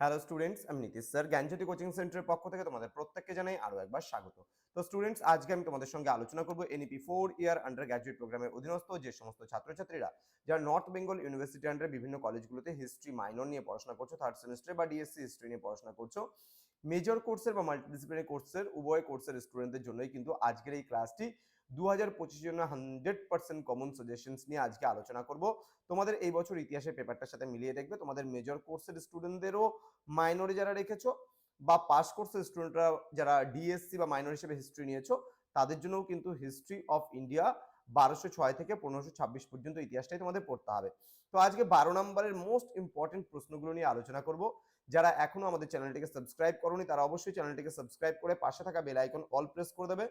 Hello students আমি Nitish sir জ্ঞানজ্যোতি coaching সেন্টারের পক্ষ থেকে তোমাদের প্রত্যেককে জানাই আরও একবার স্বাগত। তো স্টুডেন্টস আজকে আমি তোমাদের সঙ্গে আলোচনা করব NEP four year undergraduate প্রোগ্রামের অধীনস্থ যে সমস্ত ছাত্রছাত্রীরা যারা নর্থ বেঙ্গল ইউনিভার্সিটি আন্ডারে বিভিন্ন কলেজগুলোতে হিস্ট্রি মাইনর নিয়ে পড়াশোনা করছ থার্ড সেমিস্টারে বা ডিএসসি হিস্ট্রি নিয়ে পড়াশোনা করছ মেজর কোর্সের বা মাল্টিডিসিপ্লিনারি কোর্সের উভয় কোর্সের স্টুডেন্টদের জন্যই কিন্তু আজকের এই ক্লাসটি দু হাজার পঁচিশের জন্য হান্ড্রেড পার্সেন্ট কমন সাজেশনস নিয়ে আজকে আলোচনা করব। তোমাদের এই বছর ইতিহাসের পেপারটার সাথে মিলিয়ে দেখবে, তোমাদের মেজর কোর্সের স্টুডেন্টদেরও মাইনরে যারা রেখেছো বা পাস কোর্সের স্টুডেন্টরা যারা ডিএসসি বা মাইনর হিসেবে হিস্ট্রি নিয়েছো, তাদের জন্যও কিন্তু হিস্ট্রি অফ ইন্ডিয়া বারোশো ছয় থেকে পনেরোশো ছাব্বিশ পর্যন্ত ইতিহাসটাই তোমাদের পড়তে হবে। তো আজকে বারো নম্বরের মোস্ট ইম্পর্টেন্ট প্রশ্নগুলো নিয়ে আলোচনা করব। যারা এখনও আমাদের চ্যানেলটিকে সাবস্ক্রাইব করোনি, তারা অবশ্যই চ্যানেলটিকে সাবস্ক্রাইব করে পাশে থাকা বেল আইকন অল প্রেস করে দেবে।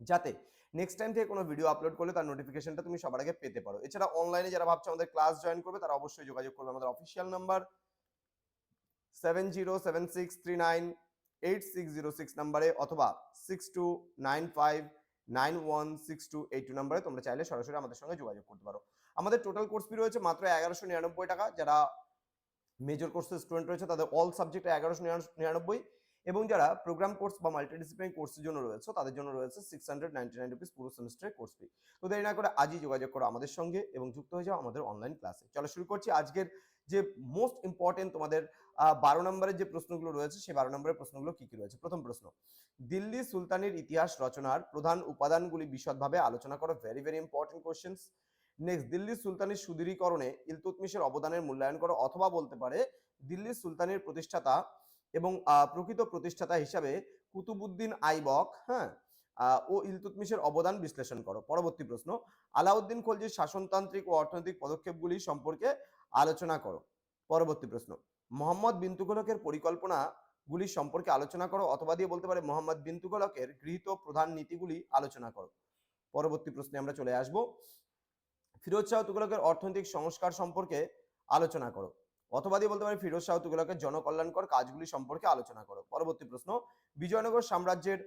যাতে নেক্সট টাইম থেকে কোনো ভিডিও আপলোড করলে তার নোটিফিকেশনটা তুমি সবার আগে পেতে পারো। এছাড়া অনলাইনে যারা ভাবছ আমাদের ক্লাস জয়েন করবে, তারা অবশ্যই যোগাযোগ করবে আমাদের official number seven zero seven six three nine eight six zero six নাম্বারে অথবা six two nine five nine one six two eight two নাম্বারে তোমরা চাইলে সরাসরি আমাদের সঙ্গে যোগাযোগ করতে পারো। আমাদের টোটাল কোর্স ফি রয়েছে মাত্র এগারোশো নিরানব্বই টাকা। যারা মেজর কোর্সের স্টুডেন্ট রয়েছে, তাদের অল সাবজেক্টে এগারোশো নিরানব্বই এবং যারা প্রোগ্রাম কোর্স বা মাল্টিডিসিপ্লিনারি কোর্সের জন্য রয়েছে, তাদের জন্য রয়েছে six hundred ninety nine rupees পুরো সেমিস্টারের কোর্স ফি তো দেরি না করে আজই যোগাযোগ করো আমাদের সঙ্গে এবং যুক্ত হয়ে যাও আমাদের অনলাইন ক্লাসে চলো শুরু করছি আজকের যে মোস্ট ইম্পর্টেন্ট তোমাদের বারো নম্বরের যে প্রশ্নগুলো রয়েছে, সেই বারো নম্বরের প্রশ্নগুলো কি কি রয়েছে? প্রথম প্রশ্ন, দিল্লি সুলতানের ইতিহাস রচনার প্রধান উপাদানগুলি বিশদভাবে আলোচনা করো। Very very important questions next Delhi সুলতানের সুদৃঢ়ীকরণে ইলতুতমিশের অবদানের মূল্যায়ন করো অথবা বলতে পারে দিল্লি সুলতানের প্রতিষ্ঠাতা এবং প্রকৃত প্রতিষ্ঠাতা হিসাবে কুতুবুদ্দিন আইবক হ্যাঁ ও ইলতুতমিশের অবদান বিশ্লেষণ করো। পরবর্তী প্রশ্ন, আলাউদ্দিন খলজির শাসনতান্ত্রিক ও অর্থনৈতিক পদক্ষেপগুলি সম্পর্কে আলোচনা করো। পরবর্তী প্রশ্ন, মোহাম্মদ বিন তুগলকের পরিকল্পনা গুলি সম্পর্কে আলোচনা করো অথবা দিয়ে বলতে পারে মোহাম্মদ বিন তুগলকের গৃহীত প্রধান নীতিগুলি আলোচনা করো। পরবর্তী প্রশ্নে আমরা চলে আসব। ফিরোজ শাহ তুগলকের অর্থনৈতিক সংস্কার সম্পর্কে আলোচনা করো। অথবা দিয়ে বলতে পারি ফিরোজ শাহ তুগলকের জনকল্যাণকর কাজগুলি সম্পর্কে আলোচনা করো। পরবর্তী প্রশ্ন, বিজয়নগর সাম্রাজ্যের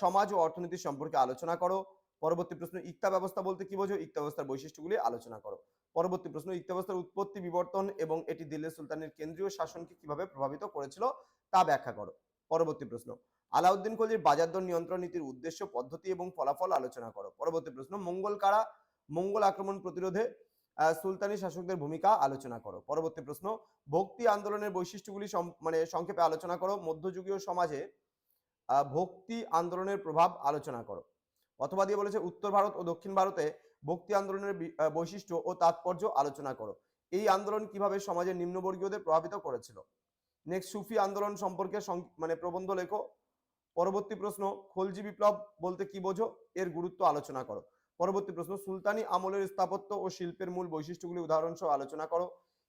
সমাজ ও অর্থনীতি সম্পর্কে আলোচনা করো। পরবর্তী প্রশ্ন, ইক্তা ব্যবস্থা বলতে কি বোঝো? ইক্তা ব্যবস্থার বৈশিষ্ট্যগুলি আলোচনা করো। পরবর্তী প্রশ্ন, ইক্তা ব্যবস্থার উৎপত্তি, বিবর্তন এবং এটি দিল্লি সুলতানের কেন্দ্রীয় শাসনকে কীভাবে প্রভাবিত করেছিল তা ব্যাখ্যা করো। পরবর্তী প্রশ্ন, আলাউদ্দিন খলজির বাজার দর নিয়ন্ত্রণ নীতির উদ্দেশ্য, পদ্ধতি এবং ফলাফল আলোচনা করো। পরবর্তী প্রশ্ন, মঙ্গল কারা মঙ্গল আক্রমণ প্রতিরোধে সুলতানি শাসকদের ভূমিকা আলোচনা করো। পরবর্তী প্রশ্ন, ভক্তি আন্দোলনের বৈশিষ্ট্যগুলি মানে সংক্ষেপে আলোচনা করো, মধ্যযুগীয় সমাজে ভক্তি আন্দোলনের প্রভাব আলোচনা করো। অথবা দিয়ে বলেছে, উত্তর ভারত ও দক্ষিণ ভারতে ভক্তি আন্দোলনের বৈশিষ্ট্য ও তাৎপর্য আলোচনা করো। এই আন্দোলন কীভাবে সমাজের নিম্নবর্গীয়দের প্রভাবিত করেছিল? নেক্সট সুফি আন্দোলন সম্পর্কে মানে প্রবন্ধ লেখো। পরবর্তী প্রশ্ন, খলজি বিপ্লব বলতে কি বোঝো? এর গুরুত্ব আলোচনা করো। পরবর্তী প্রশ্ন, সুলতানি আমলের স্থাপত্য ও শিল্পের মূল বৈশিষ্ট্যগুলি উদাহরণ সহ আলোচনা করো।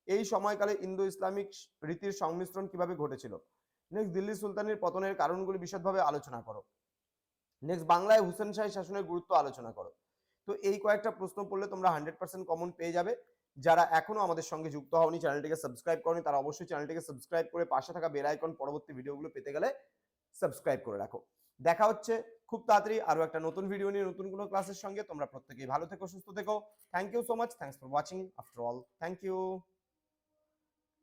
এই সময়কালে ইন্দো ইসলামিক রীতির সংমিশ্রণ কীভাবে ঘটেছিল? নেক্সট দিল্লি সুলতানের পতনের কারণগুলি বিশদভাবে আলোচনা করো। নেক্সট বাংলায় হুসেন শাহী শাসনের গুরুত্ব আলোচনা করো। তো এই কয়েকটা প্রশ্ন পড়লে তোমরা হান্ড্রেড পার্সেন্ট কমন পেয়ে যাবে। যারা এখনও আমাদের সঙ্গে যুক্ত হওনি, চ্যানেলটিকে সাবস্ক্রাইব করনি, তারা অবশ্যই চ্যানেলটিকে সাবস্ক্রাইব করে পাশে থাকা বেল আইকন পরবর্তী ভিডিওগুলো পেতে গেলে সাবস্ক্রাইব করে রাখো। দেখা হচ্ছে খুব তাড়াতাড়ি আরও একটা নতুন ভিডিও নিয়ে, নতুন কোনো ক্লাসের সঙ্গে। তোমরা প্রত্যেকেই ভালো থেকো, সুস্থ থেকো। Thank you so much thanks for watching after all thank you